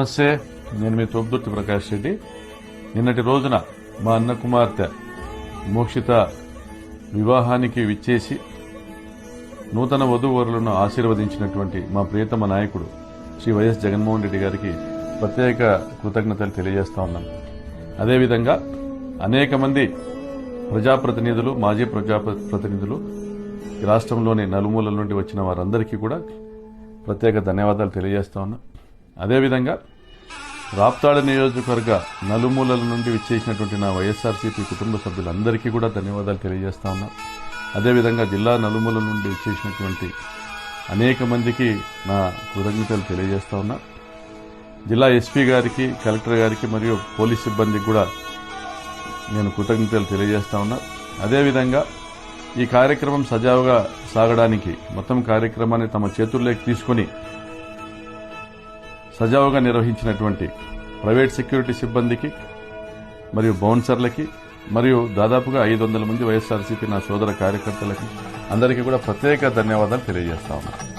నమస్తే నేను మీ తోపుదుర్తి ప్రకాష్ రెడ్డి నిన్నటి రోజున మా అన్న కుమార్తె మోక్షిత వివాహానికి విచ్చేసి నూతన వధూవరులను ఆశీర్వదించినటువంటి మా ప్రియతమ నాయకుడు శ్రీ వైఎస్ జగన్మోహన్ రెడ్డి గారికి ప్రత్యేక కృతజ్ఞతలు తెలియజేస్తా ఉన్నాను అదేవిధంగా అనేక మంది ప్రజాప్రతినిధులు మాజీ ప్రజాప్రతినిధులు రాష్ట్రంలోని నలుమూలల నుండి వచ్చిన వారందరికీ కూడా ప్రత్యేక ధన్యవాదాలు తెలియజేస్తా ఉన్నాం. అదేవిధంగా రాప్తాడ నియోజకవర్గ నలుమూలల నుండి విచ్చేసినటువంటి నా వైఎస్ఆర్సీపీ కుటుంబ సభ్యులందరికీ కూడా ధన్యవాదాలు తెలియజేస్తా ఉన్నా. అదేవిధంగా జిల్లా నలుమూలల నుండి విచ్చేసినటువంటి అనేక మందికి నా కృతజ్ఞతలు తెలియజేస్తా ఉన్నా. జిల్లా ఎస్పీ గారికి కలెక్టర్ గారికి మరియు పోలీస్ సిబ్బందికి కూడా నేను కృతజ్ఞతలు తెలియజేస్తా ఉన్నా. అదేవిధంగా ఈ కార్యక్రమం సజావుగా సాగడానికి మొత్తం కార్యక్రమాన్ని తమ చేతుల్లోకి తీసుకుని సజావుగా నిర్వహించినటువంటి ప్రైవేట్ సెక్యూరిటీ సిబ్బందికి మరియు బౌన్సర్లకి మరియు దాదాపుగా ఐదు వందల మంది వైఎస్ఆర్సీపీ నా సోదర కార్యకర్తలకి అందరికీ కూడా ప్రత్యేక ధన్యవాదాలు తెలియజేస్తా ఉన్నాను